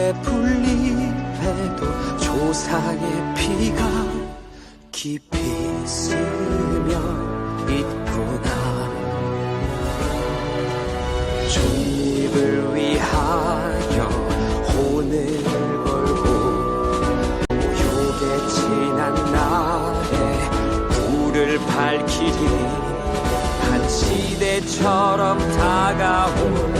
한 폭의 풀잎에도 조상의 피가 깊이 스며 있구나. 독립을 위하여 혼을 걸고 모욕의 지난 날에 불을 밝히리 한 시대처럼 다가올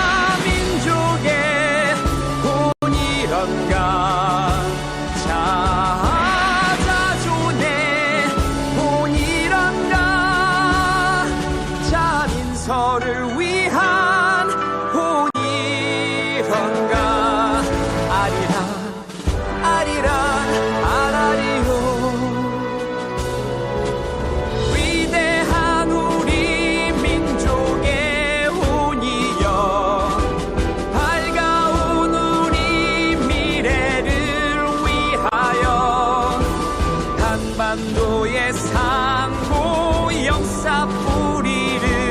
한반도의 상고 역사 뿌리를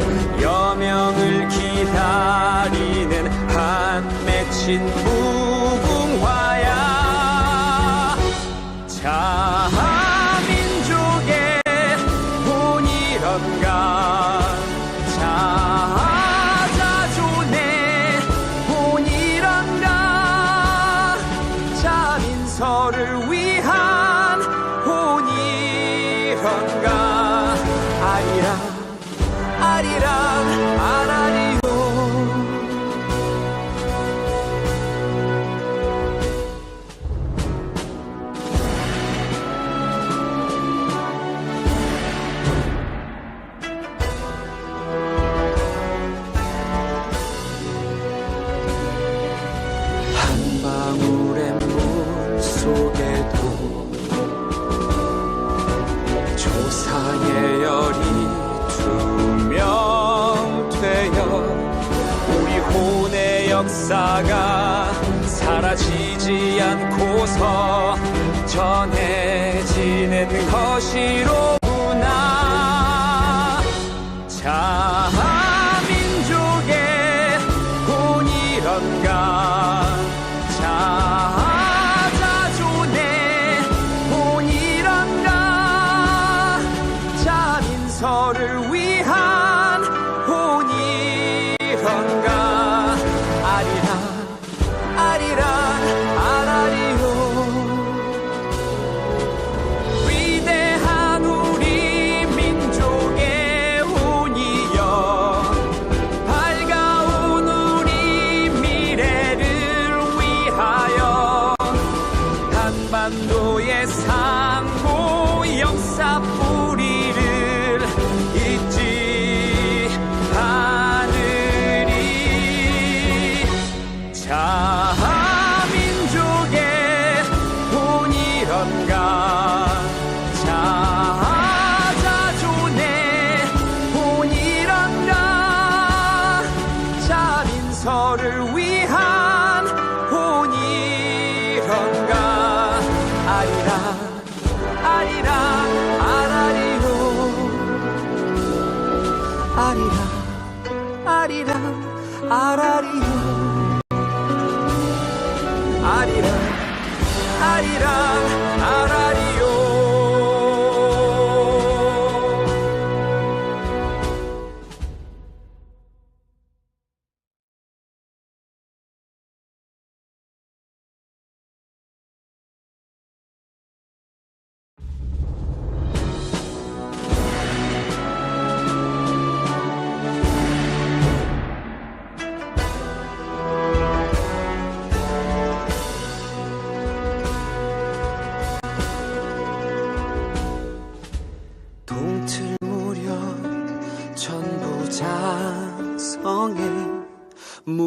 맺힌 역사가 사라지지 않고서 전해지는 것이로구나. 자 민족의 본이런가. 자 자존의 본이런가. 자 민서를 위한 아리랑 아리랑 아라리요 아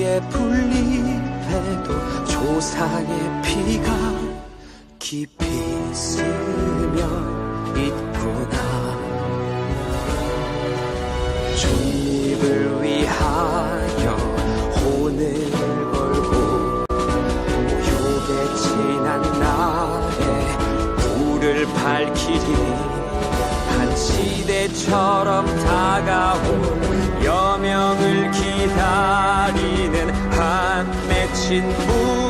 한 폭의 풀잎에도 조상의 피가 깊이 스며 있구나. 독립을 위하여 혼을 걸고 모욕에 지난 날에 불을 밝히리 한 시대처럼 다가올 여명을 기다리는 한 맺힌 무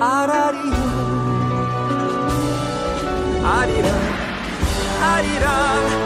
아라리요 아리랑 아리랑 아라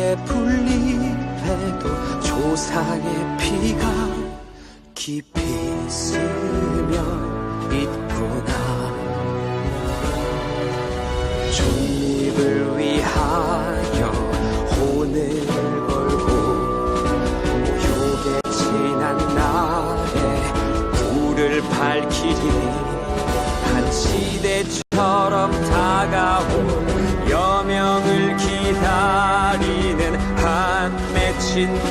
한 폭의 풀잎에도 조상의 피가 깊이 스며 있구나 존립을 위하여 혼을 걸고 모욕에 지난 날에 불을 밝히리 맺